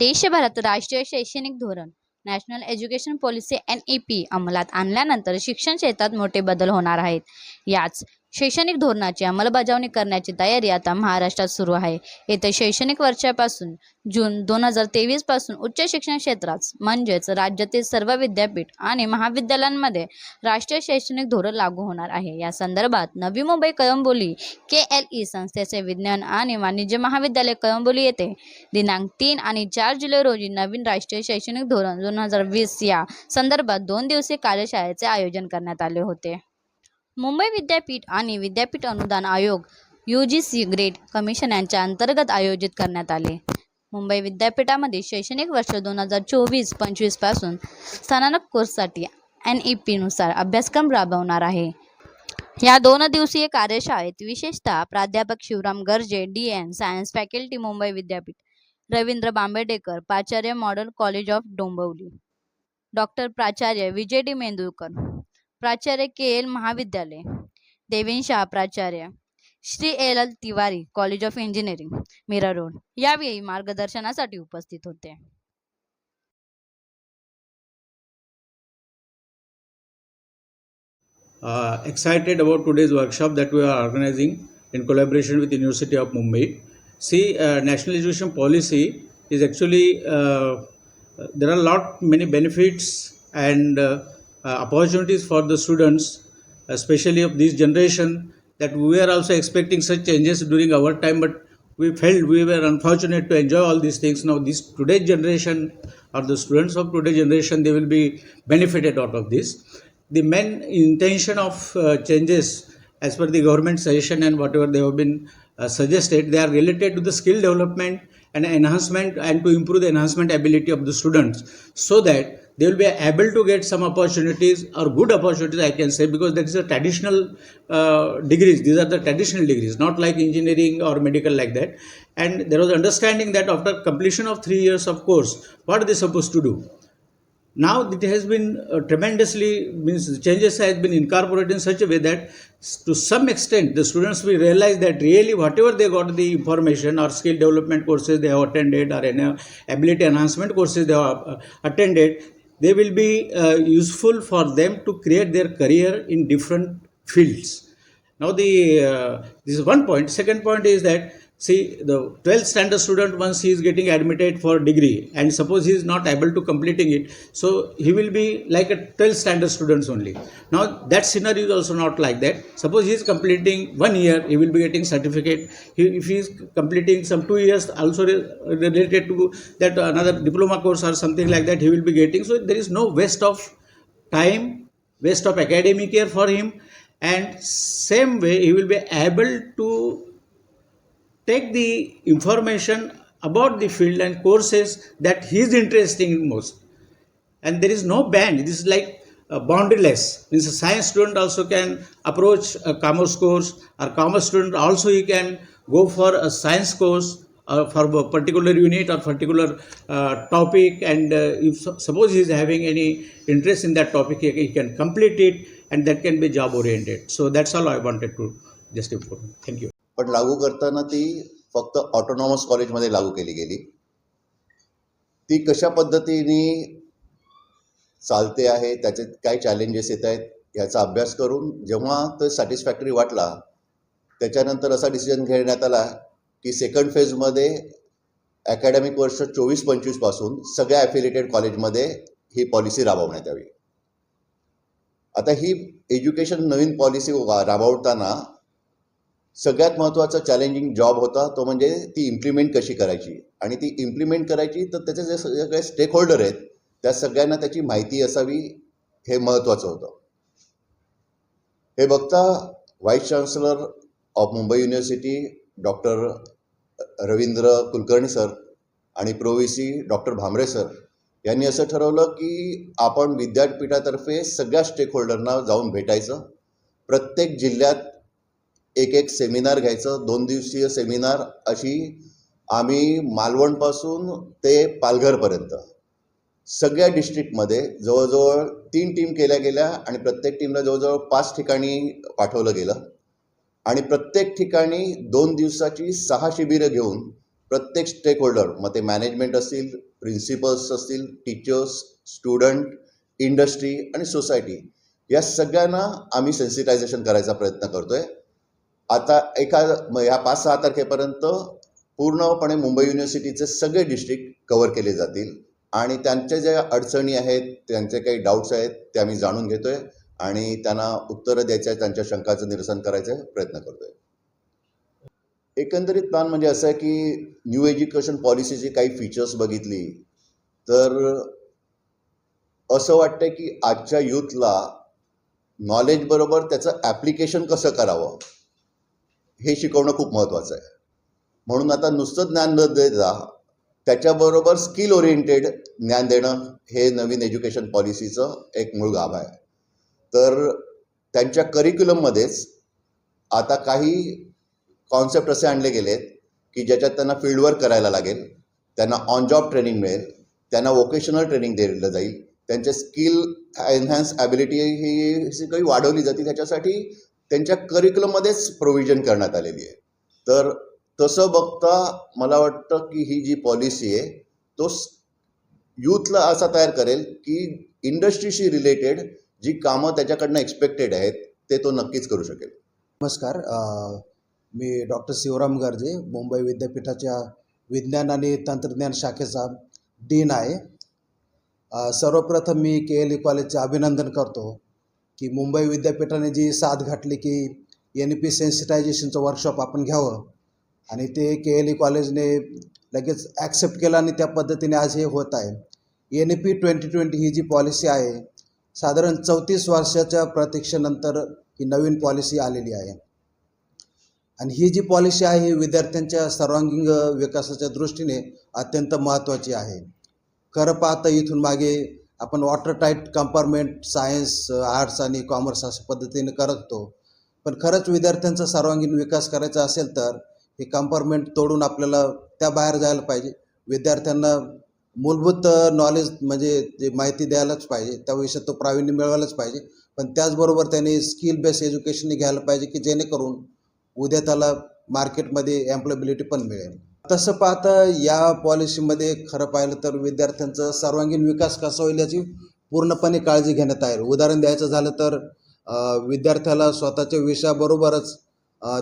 देशभरात राष्ट्रीय शैक्षणिक धोरण national education policy N E P अंमलात आणल्यानंतर शिक्षण क्षेत्रात मोठे बदल होणार आहेत. याच शैक्षणिक धोरणाची अंमलबजावणी करण्याची तयारी आता महाराष्ट्रात सुरू आहे. येत्या शैक्षणिक वर्षापासून जून दोन हजार तेवीसपासून उच्च शिक्षण क्षेत्रात म्हणजेच राज्यातील सर्व विद्यापीठ आणि महाविद्यालयांमध्ये राष्ट्रीय शैक्षणिक धोरण लागू होणार आहे. या संदर्भात Navi Mumbai Kalamboli K L E संस्थेचे विज्ञान आणि वाणिज्य महाविद्यालय कळंबोली येथे दिनांक तीन आणि चार जुलै रोजी नवीन राष्ट्रीय शैक्षणिक धोरण दोन हजार वीस या संदर्भात दोन दिवसीय कार्यशाळेचे आयोजन करण्यात आले होते. मुंबई विद्यापीठ आणि विद्यापीठ अनुदान आयोग U G C grade commission यांच्या अंतर्गत आयोजित करण्यात आले. मुंबई विद्यापीठामध्ये शैक्षणिक वर्ष दोन हजार चोवीस पंचवीसपासून स्थानानक कोर्ससाठी एन ई पीनुसार अभ्यासक्रम राबवणार आहे. या दोन दिवसीय कार्यशाळेत विशेषतः प्राध्यापक Shivram Garje D N science faculty Mumbai विद्यापीठ रवींद्र बांबेडेकर प्राचार्य model college of Dombivli doctor प्राचार्य विजय डी मेंदुरकर प्राचार्य के एल महाविद्यालय देवेन शाह प्राचार्य Shri L L Tiwari college of engineering Mira road यावेळी मार्गदर्शनासाठी उपस्थित होते uh, excited about today's workshop that we are organizing in collaboration with the University of Mumbai. See, uh, national education policy is actually uh, there are a lot many benefits and uh, opportunities for the students, especially of this generation. That we are also expecting such changes during our time, but we felt we were unfortunate to enjoy all these things. Now, this today's generation or the students of today's generation, they will be benefited out of this the main intention of uh, changes as per the government suggestion and whatever they have been uh, suggested they are related to the skill development and enhancement and to improve the enhancement ability of the students so that they will be able to get some opportunities or good opportunities i can say because that is a traditional uh, degrees. These are the traditional degrees not like engineering or medical like that. And there was understanding that after completion of 3 years of course what are they supposed to do? Now it has been uh, tremendously means changes has been incorporated in such a way that to some extent the students will realize that really whatever they got the information or skill development courses they have attended or any ability enhancement courses they have uh, attended they will be uh, useful for them to create their career in different fields. Now the uh, this is one point. Second point is that see the 12th standard student once he is getting admitted for degree and suppose he is not able to completing it so he will be like a 12th standard students only. Now that scenario is also not like that. Suppose he is completing one year he will be getting certificate. He, if he is completing some two years also re- related to that another diploma course or something like that he will be getting. So there is no waste of time waste of academic year for him. And same way he will be able to take the information about the field and courses that he is interested in most. And there is no band. This is like uh, boundaryless. Means a science student also can approach a commerce course or commerce student also he can go for a science course or for a particular unit or particular uh, topic. And uh, if suppose he is having any interest in that topic he, he can complete it and that can be job oriented so that's all i wanted to just inform. Thank you पण लागू करताना ती फक्त autonomous कॉलेजमध्ये लागू केली गेली. ती कशा पद्धतीने चालते आहे त्याचे काय चॅलेंजेस येत आहेत याचा अभ्यास करून जेव्हा तो सॅटिस्फॅक्टरी वाटला त्याच्यानंतर असा डिसिजन घेण्यात आला की सेकंड फेजमध्ये अकॅडमिक वर्ष चोवीस पंचवीसपासून सगळ्या ॲफिलिएटेड कॉलेजमध्ये ही पॉलिसी राबवण्यात यावी. आता ही एज्युकेशन नवीन पॉलिसी राबवताना सगळ्यात महत्त्वाचा चॅलेंजिंग जॉब होता तो म्हणजे ती इम्प्लिमेंट कशी करायची? आणि ती इम्प्लिमेंट करायची तर त्याचे जे सगळे स्टेक होल्डर आहेत त्या सगळ्यांना त्याची माहिती असावी हे महत्त्वाचं होतं. हे बघता vice chancellor of Mumbai university doctor Ravindra Kulkarni sir आणि प्रोव्हीसी डॉक्टर भामरे सर यांनी असं ठरवलं की आपण विद्यापीठातर्फे सगळ्या स्टेक होल्डरना जाऊन भेटायचं. प्रत्येक जिल्ह्यात एक एक सेमिनार घ्यायचं. दोन दिवसीय सेमिनार अशी आम्ही मालवणपासून ते पालघरपर्यंत. सगळ्या डिस्ट्रिक्टमध्ये जवळजवळ तीन टीम केल्या गेल्या आणि प्रत्येक टीमला जवळजवळ पाच ठिकाणी पाठवलं गेलं. आणि प्रत्येक ठिकाणी दोन दिवसाची सहा शिबिरं घेऊन प्रत्येक स्टेक होल्डर मग ते मॅनेजमेंट असतील प्रिन्सिपल्स असतील टीचर्स स्टुडंट इंडस्ट्री आणि सोसायटी या सगळ्यांना आम्ही सेन्सिटायझेशन करायचा प्रयत्न करतो आहे आता एका या पाच सहा तारखेपर्यंत पूर्णपणे मुंबई युनिव्हर्सिटीचे सगळे डिस्ट्रिक्ट कव्हर केले जातील. आणि त्यांच्या ज्या अडचणी आहेत त्यांचे काही डाऊट्स आहेत ते आम्ही जाणून घेतोय. आणि त्यांना उत्तरं द्यायचं आहे त्यांच्या शंकाचं निरसन करायचा प्रयत्न करतोय. एकंदरीत प्लॅन म्हणजे असं आहे की न्यू एज्युकेशन पॉलिसीची काही फीचर्स बघितली तर असं वाटतं की आजच्या यूथला नॉलेजबरोबर त्याचं ॲप्लिकेशन कसं करावं? हे शिकवणं खूप महत्त्वाचं आहे. म्हणून आता नुसतं ज्ञान न देता त्याच्याबरोबर स्किल ओरिएंटेड ज्ञान देणं हे नवीन एज्युकेशन पॉलिसीचं एक मूळ गाभ आहे. तर त्यांच्या करिक्युलममध्येच आता काही कॉन्सेप्ट असे आणले गेलेत की ज्याच्यात त्यांना फील्डवर्क करायला लागेल त्यांना ऑन जॉब ट्रेनिंग मिळेल त्यांना वोकेशनल ट्रेनिंग दिलं जाईल त्यांचे स्किल एनहॅन्स ॲबिलिटी ही जी काही वाढवली जाते त्याच्यासाठी त्यांच्या करिक्युलममध्येच प्रोव्हिजन करण्यात आलेली आहे. तर तसं बघता मला वाटतं की ही जी पॉलिसी आहे तो यूथला असा तयार करेल की इंडस्ट्रीशी रिलेटेड जी कामं त्याच्याकडनं एक्सपेक्टेड आहेत ते तो नक्कीच करू शकेल. नमस्कार मी डॉक्टर शिवराम गर्जे मुंबई विद्यापीठाच्या विज्ञान आणि तंत्रज्ञान शाखेचा डीन आहे. सर्वप्रथम मी के एल ई कॉलेजचे अभिनंदन करतो. की मुंबई विद्यापीठाने जी साथ घातली की एन पी सेन्सिटायझेशनचं वर्कशॉप आपण घ्यावं. आणि ते के एल ई कॉलेजने लगेच ॲक्सेप्ट केलं आणि त्या पद्धतीने आज हे होत आहे. एन पी ट्वेंटी ट्वेंटी ही जी पॉलिसी आहे साधारण चौतीस वर्षाच्या प्रतीक्षेनंतर ही नवीन पॉलिसी आलेली आहे. आणि ही जी पॉलिसी आहे ही विद्यार्थ्यांच्या सर्वांगीण विकासाच्या दृष्टीने अत्यंत महत्त्वाची आहे. खरं पाहता इथून मागे आपण water tight compartment science arts आणि कॉमर्स अशा पद्धतीने करत पण खरंच विद्यार्थ्यांचा सर्वांगीण विकास करायचा असेल तर हे कंपार्टमेंट तोडून आपल्याला त्या बाहेर जायला पाहिजे. विद्यार्थ्यांना मूलभूत uh, नॉलेज म्हणजे जे माहिती द्यायलाच पाहिजे. त्या विषयात तो प्रावीण्य मिळवायलाच पाहिजे. पण त्याचबरोबर त्यांनी स्किल बेस्ड एज्युकेशन घ्यायला पाहिजे की जेणेकरून उद्या त्याला मार्केटमध्ये एम्प्लॉयबिलिटी पण मिळेल. तसं पाहता या पॉलिसीमध्ये खरं पाहिलं तर विद्यार्थ्यांचा सर्वांगीण विकास कसा होईल याची पूर्णपणे काळजी घेण्यात आहे. उदाहरण द्यायचं झालं तर विद्यार्थ्याला स्वतःच्या विषयाबरोबरच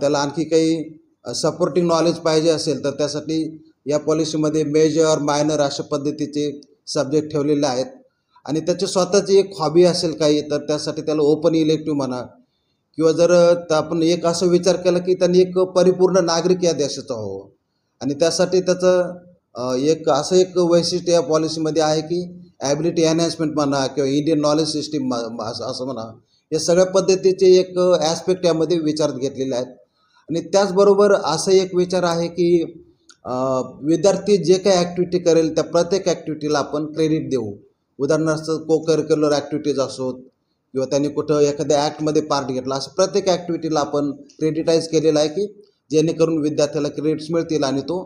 त्याला आणखी काही सपोर्टिंग नॉलेज पाहिजे असेल तर त्यासाठी या पॉलिसीमध्ये मेजर मायनर अशा पद्धतीचे सब्जेक्ट ठेवलेले आहेत. आणि त्याची स्वतःची एक हॉबी असेल काही तर त्यासाठी त्याला ओपन इलेक्टिव्ह म्हणा. किंवा जर आपण एक असं विचार केला की त्यांनी एक परिपूर्ण नागरिक या देशाचा हो आणि त्यासाठी त्याचं एक असं एक वैशिष्ट्य या पॉलिसीमध्ये आहे की ॲबिलिटी एनहॅन्समेंट म्हणा किंवा इंडियन नॉलेज सिस्टीम असं असं म्हणा या सगळ्या पद्धतीचे एक ॲस्पेक्ट यामध्ये विचारात घेतलेले आहेत. आणि त्याचबरोबर असं एक विचार आहे की विद्यार्थी जे काही ॲक्टिव्हिटी करेल त्या प्रत्येक ॲक्टिव्हिटीला आपण क्रेडिट देऊ. उदाहरणार्थ को करिक्युलर ॲक्टिव्हिटीज असोत किंवा त्यांनी कुठं एखाद्या ॲक्टमध्ये पार्ट घेतला असं प्रत्येक ॲक्टिव्हिटीला आपण क्रेडिटाईज केलेलं आहे की जेणेकरून विद्यार्थ्याला क्रेडिट्स मिळतील आणि तो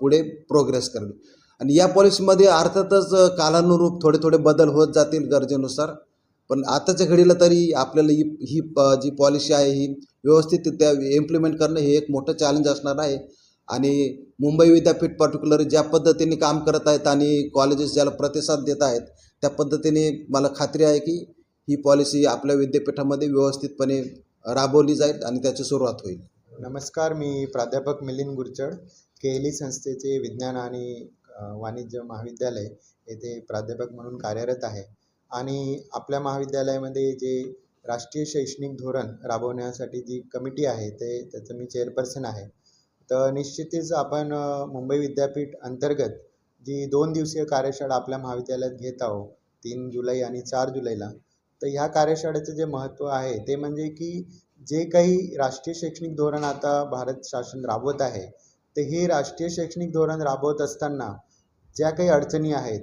पुढे प्रोग्रेस करेल. आणि या पॉलिसीमध्ये अर्थातच कालानुरूप थोडे थोडे बदल होत जातील गरजेनुसार. पण आताच्या घडीला तरी आपल्याला ही ही प- जी पॉलिसी आहे ही व्यवस्थितरित्या इम्प्लिमेंट करणं हे एक मोठं चॅलेंज असणार आहे. आणि मुंबई विद्यापीठ पर्टिक्युलर ज्या पद्धतीने काम करत आहेत आणि कॉलेजेस ज्याला प्रतिसाद देत आहेत त्या पद्धतीने मला खात्री आहे की ही पॉलिसी आपल्या विद्यापीठामध्ये व्यवस्थितपणे राबवली जाईल आणि त्याची सुरुवात होईल. नमस्कार मी प्राध्यापक मिलिंद गुरचड केली संस्थेचे विज्ञान आणि वाणिज्य महाविद्यालय येथे प्राध्यापक म्हणून कार्यरत आहे. आणि आपल्या महाविद्यालयामध्ये जे राष्ट्रीय शैक्षणिक धोरण राबवण्यासाठी जी कमिटी आहे ते त्याचं मी चेअरपर्सन आहे. तर निश्चितच आपण मुंबई विद्यापीठ अंतर्गत जी दोन दिवसीय कार्यशाळा आपल्या महाविद्यालयात घेत आहोत तीन जुलै आणि चार जुलैला तर ह्या कार्यशाळेचं जे महत्त्व आहे ते म्हणजे की जे काही राष्ट्रीय शैक्षणिक धोरण आता भारत शासन राबवत आहे तर हे राष्ट्रीय शैक्षणिक धोरण राबवत असताना ज्या काही अडचणी आहेत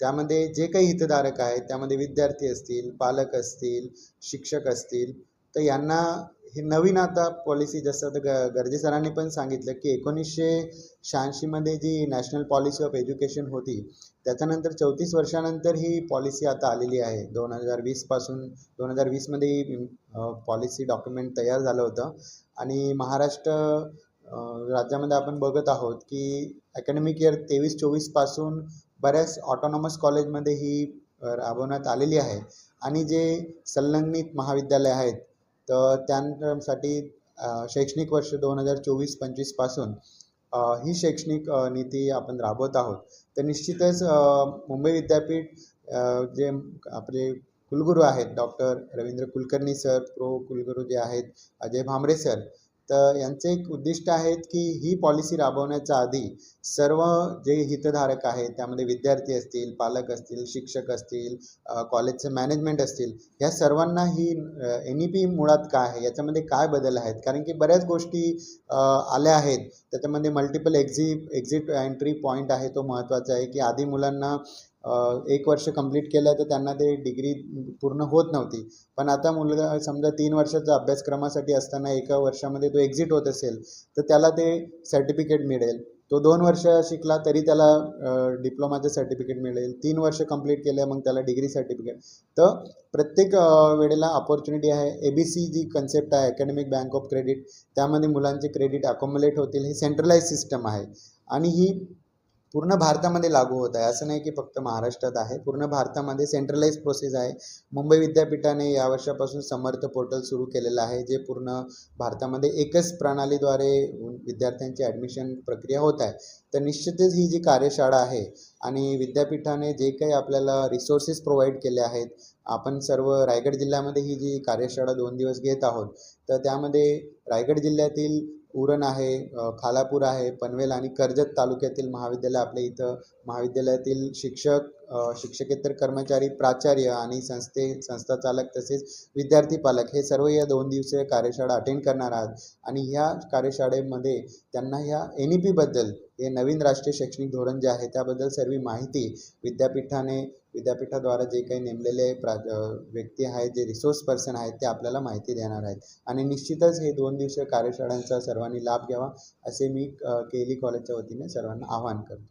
त्यामध्ये जे काही हितधारक आहेत त्यामध्ये विद्यार्थी असतील पालक असतील शिक्षक असतील तर यांना हे नवीन आता पॉलिसी जसं आता ग गर्जे सरांनी पण सांगितलं की एकोणीसशे शहाऐंशीमध्ये जी नॅशनल पॉलिसी ऑफ एज्युकेशन होती त्याच्यानंतर चौतीस वर्षानंतर ही पॉलिसी आता आलेली आहे. दोन हजार वीसपासून दोन हजार वीसमध्ये ही पॉलिसी डॉक्युमेंट तयार झालं होतं. आणि महाराष्ट्र राज्यामध्ये आपण बघत आहोत की अकॅडमिक इयर तेवीस चोवीसपासून बऱ्याच ऑटोनॉमस कॉलेजमध्ये ही राबवण्यात आलेली आहे. आणि जे संलग्नित महाविद्यालय आहेत तर त्यांसाठी शैक्षणिक वर्ष दोन हजार चोवीस पंचवीसपासून ही शैक्षणिक नीती आपण राबवत आहोत. तर निश्चितच मुंबई विद्यापीठ जे आपले कुलगुरू आहेत doctor Ravindra Kulkarni sir pro कुलगुरू जे आहेत अजय भामरे सर तर यांचे एक उद्दिष्ट आहेत की ही पॉलिसी राबवण्याच्या आधी सर्व जे हितधारक आहेत त्यामध्ये विद्यार्थी असतील पालक असतील शिक्षक असतील कॉलेजचे मॅनेजमेंट असतील ह्या सर्वांना ही एन ई पी मुळात काय आहे? याच्यामध्ये काय बदल आहेत? कारण की बऱ्याच गोष्टी आल्या आहेत. त्याच्यामध्ये multiple exit exit entry point आहे तो महत्त्वाचा आहे की आधी मुलांना एक वर्ष कंप्लीट केलं तर त्यांना ते डिग्री पूर्ण होत नव्हती. पण आता मुलगा समजा तीन वर्षाचा अभ्यासक्रमासाठी असताना एका वर्षामध्ये तो एक्झिट होत असेल तर त्याला ते सर्टिफिकेट मिळेल. तो दोन वर्ष शिकला तरी त्याला डिप्लोमाचं सर्टिफिकेट मिळेल. तीन वर्ष कंप्लीट केलं मग त्याला डिग्री सर्टिफिकेट तर प्रत्येक वेळेला ऑपॉर्च्युनिटी आहे. ए बी सी जी कन्सेप्ट आहे अकॅडमिक बँक ऑफ क्रेडिट त्यामध्ये मुलांचे क्रेडिट अकोमोलेट होतील. ही सेंट्रलाइज सिस्टम आहे. आणि ही पूर्ण भारतामध्ये लागू होत आहे. असं नाही की फक्त महाराष्ट्रात आहे. पूर्ण भारतामध्ये सेंट्रलाइज प्रोसेस आहे. मुंबई विद्यापीठाने या वर्षापासून समर्थ पोर्टल सुरू केलेलं आहे जे पूर्ण भारतामध्ये एकच प्रणालीद्वारे विद्यार्थ्यांची ॲडमिशन प्रक्रिया होत आहे. तर निश्चितच ही जी कार्यशाळा आहे आणि विद्यापीठाने जे काही आपल्याला रिसोर्सेस प्रोव्हाइड केले आहेत आपण सर्व रायगड जिल्ह्यामध्ये ही जी कार्यशाळा दोन दिवस घेत आहोत तर त्यामध्ये रायगड जिल्ह्यातील उरण आहे खालापूर आहे पनवेल आणि कर्जत तालुक्यातील महाविद्यालय आपल्या इथं महाविद्यालयातील शिक्षक शिक्षकेतर कर्मचारी प्राचार्य आणि संस्थे संस्था चालक तसेच विद्यार्थी पालक हे सर्व या दोन दिवसीय कार्यशाळा अटेंड करणार आहात. आणि ह्या कार्यशाळेमध्ये त्यांना ह्या एन ई पीबद्दल हे नवीन राष्ट्रीय शैक्षणिक धोरण जे आहे त्याबद्दल सर्व माहिती विद्यापीठाने विद्यापीठाद्वारा जे काही नेमलेले प्रा व्यक्ती आहेत जे रिसोर्स पर्सन आहेत ते आपल्याला माहिती देणार आहेत. आणि निश्चितच हे दोन दिवसीय कार्यशाळांचा सर्वांनी लाभ घ्यावा असे मी केली कॉलेजच्या वतीने सर्वांना आवाहन करतो.